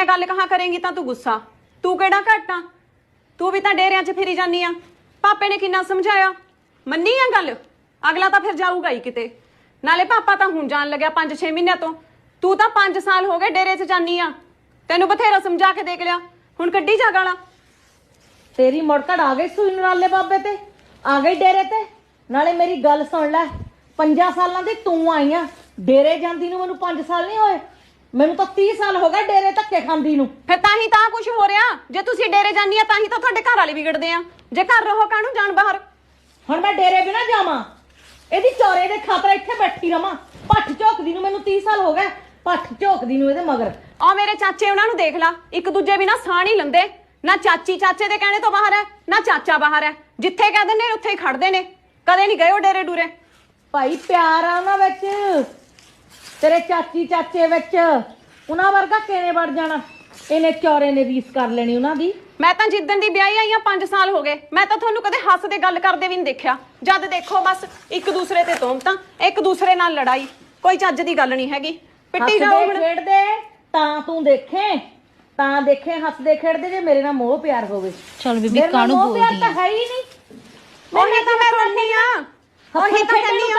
ਮੈਂ ਗੱਲ ਕਹਾ ਕਰੇਂਗੀ ਤਾਂ ਤੂੰ ਗੁੱਸਾ। ਤੂੰ ਕਿਹੜਾ ਘੱਟ ਆ? ਤੂੰ ਵੀ ਤਾਂ ਡੇਰਿਆਂ 'ਚ ਫਿਰੀ ਜਾਨੀ ਆ। ਪਾਪੇ ਨੇ ਕਿੰਨਾ ਸਮਝਾਇਆ। ਮੰਨੀ ਆ ਗੱਲ? ਅਗਲਾ ਤਾਂ ਫਿਰ ਜਾਊਗਾ ਹੀ ਕਿਤੇ। ਨਾਲੇ ਪਾਪਾ ਤਾਂ ਹੁਣ ਜਾਣ ਲੱਗਿਆ 5-6 ਮਹੀਨਿਆਂ ਤੋਂ। ਤੂੰ ਤਾਂ 5 ਸਾਲ ਹੋ ਗਏ ਡੇਰੇ 'ਚ ਜਾਨੀ ਆ। ਤੈਨੂੰ ਬਥੇਰਾ ਸਮਝਾ ਕੇ ਦੇਖ ਲਿਆ। ਹੁਣ ਕੱਢੀ ਜਾ ਗਾਲਾਂ। ਤੇਰੀ ਮੁੜਕੜ ਆ ਗਈ ਸੂਈ ਨਰਾਲੇ ਬਾਬੇ ਤੇ। ਆ ਗਈ ਡੇਰੇ ਤੇ। ਨਾਲੇ ਮੇਰੀ ਗੱਲ ਸੁਣ ਲੈ। ਪੰਜਾਂ ਸਾਲਾਂ ਦੀ ਤੂੰ ਆਈ ਆ। ਡੇਰੇ ਜਾਂਦੀ ਨੂੰ ਮੈਨੂੰ 5 ਸਾਲ ਨਹੀਂ ਹੋਏ। ਮੈਨੂੰ ਤਾਂ 30 ਸਾਲ ਹੋ ਗਏ ਡੇਰੇ ਧੱਕੇ ਖਾਂਦੀ ਨੂੰ। ਫਿਰ ਤਾਂ ਹੀ ਤਾਂ ਕੁਝ ਹੋ ਰਿਹਾ। ਜੇ ਤੁਸੀਂ ਡੇਰੇ ਜਾਨੀ ਆ ਤਾਂ ਹੀ ਤਾਂ ਤੁਹਾਡੇ ਘਰ ਵਾਲੇ ਵਿਗੜਦੇ ਆ। ਜੇ ਘਰ ਰਹੋ ਕਾਹਨੂੰ ਜਾਣ ਬਾਹਰ? ਹੁਣ ਮੈਂ ਡੇਰੇ ਬਿਨਾ ਜਾਵਾਂ। ਇਹਦੀ ਚੌਰੇ ਦੇ ਖਾਤਰ ਇੱਥੇ ਬੈਠੀ ਰਵਾਂ। ਪੱਠ ਝੋਕਦੀ ਨੂੰ ਮੈਨੂੰ 30 ਸਾਲ ਹੋ ਗਏ। ਪੱਠ ਝੋਕਦੀ ਨੂੰ ਇਹਦੇ ਮਗਰ। ਆ ਮੇਰੇ ਚਾਚੇ ਉਹਨਾਂ ਨੂੰ ਦੇਖ ਲਾ। ਇੱਕ ਦੂਜੇ ਬਿਨਾ ਸਾਹ ਨਹੀਂ ਲੰਦੇ। ਨਾ ਚਾਚੀ ਚਾਚੇ ਦੇ ਕਹਿਣੇ ਤੋਂ ਬਾਹਰ ਹੈ ਨਾ ਚਾਚਾ ਬਾਹਰ ਹੈ। ਜਿੱਥੇ ਕਹਿ ਦਿੰਦੇ ਨੇ ਉੱਥੇ ਹੀ ਖੜਦੇ ਨੇ। ਕਦੇ ਨਹੀਂ ਗਏ ਉਹ ਡੇਰੇ ਡੂਰੇ? ਭਾਈ ਪਿਆਰ ਆ ਉਹਨਾਂ ਵਿੱਚ ਤੇਰੇ ਚਾਚੀ ਚਾਚੇ ਵਿੱਚ ਉਹਨਾਂ ਵਰਗਾ ਕਿਵੇਂ ਵੜ ਜਾਣਾ? ਇਹਨੇ ਚੌਰੇ ਨੇ ਰੀਸ ਕਰ ਲੈਣੀ ਉਹਨਾਂ ਦੀ। ਮੈਂ ਤਾਂ ਜਿੱਦਣ ਦੀ ਵਿਆਹੀ ਆਈ ਆ 5 ਸਾਲ ਹੋ ਗਏ। ਮੈਂ ਤਾਂ ਤੁਹਾਨੂੰ ਕਦੇ ਹੱਸਦੇ ਗੱਲ ਕਰਦੇ ਵੀ ਨਹੀਂ ਦੇਖਿਆ। ਜਦ ਦੇਖੋ ਬਸ ਇੱਕ ਦੂਸਰੇ ਤੇ ਤੋਮਤਾਂ ਇੱਕ ਦੂਸਰੇ ਨਾਲ ਲੜਾਈ। ਕੋਈ ਚੱਜ ਦੀ ਗੱਲ ਨਹੀਂ ਹੈਗੀ। ਪਿੱਟੀ ਜਾਓ ਹੱਸਦੇ ਹੁਣ। ਖੇਡਦੇ ਤਾਂ ਤੂੰ ਦੇਖੇ ਤਾਂ ਦੇਖੇ ਹੱਸਦੇ ਖੇਡਦੇ ਜੇ ਮੇਰੇ ਨਾਲ ਮੋਹ ਪਿਆਰ ਹੋਵੇ। ਚਲ ਬੀਬੀ ਮੇਰੇ ਨਾਲ ਕਾਹਨੂੰ ਮੋਹ ਪਿਆਰ ਬੋਲਦੀ ਤਾਂ ਹੈ ਹੀ ਨਹੀਂ। ਉਹੀ ਤਾਂ ਮੈਂ ਰੋਣੀ ਆ ਉਹੀ ਤਾਂ ਕਹਿੰਦੀ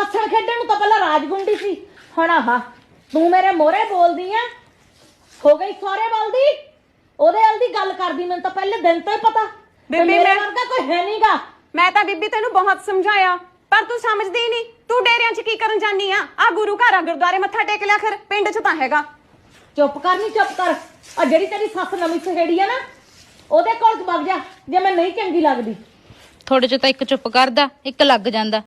ਹੱਸਣ ਖੇਡਣ ਨੂੰ ਤਾਂ ਪਹਿਲਾਂ ਰਾਜਗੁੰਡੀ ਸੀ। ਹੁਣ ਆਹ ਤੂੰ ਮੇਰੇ ਮੋਹਰੇ ਬੋਲਦੀ ਆ? ਹੋ ਗਈ ਸਾਰੇ ਬਲਦੀ? ਉਹਦੇ ਵੱਲ ਦੀ ਗੱਲ ਕਰਦੀ ਮੈਨੂੰ ਤਾਂ ਪਹਿਲੇ ਦਿਨ ਤੋਂ ਹੀ ਪਤਾ। ਬੀਬੀ, ਮੇਰੇ ਮੈਂ- ਵਰਗਾ ਕੋਈ ਹੈ ਨਹੀਂਗਾ ਮੈਂ ਤਾਂ ਬੀਬੀ ਤੈਨੂੰ ਬਹੁਤ ਸਮਝਾਇਆ ਪਰ ਤੂੰ ਸਮਝਦੀ ਹੀ ਨਹੀਂ ਤੂੰ ਡੇਰਿਆਂ 'ਚ ਕੀ ਕਰਨ ਜਾਨੀ ਆ? ਆ ਗੁਰੂ ਘਰ ਆ ਗੁਰਦੁਆਰੇ ਮੱਥਾ ਟੇਕ ਲਿਆ ਕਰ ਪਿੰਡ 'ਚ ਤਾਂ ਹੈਗਾ। ਚੁੱਪ ਕਰ ਨਹੀਂ ਚੁੱਪ ਕਰ। ਆ ਜਿਹੜੀ ਤੇਰੀ ਸੱਸ ਨਵੀਂ ਸਹੇੜੀ ਆ ਨਾ ਉਹਦੇ ਕੋਲ ਵਗ ਜਾ ਜੇ ਮੈਂ ਨਹੀਂ ਚੰਗੀ ਲੱਗਦੀ। ਥੋੜੇ ਚ ਤਾਂ ਇੱਕ ਚੁੱਪ ਕਰਦਾ ਇੱਕ ਲੱਗ ਜਾਂਦਾ।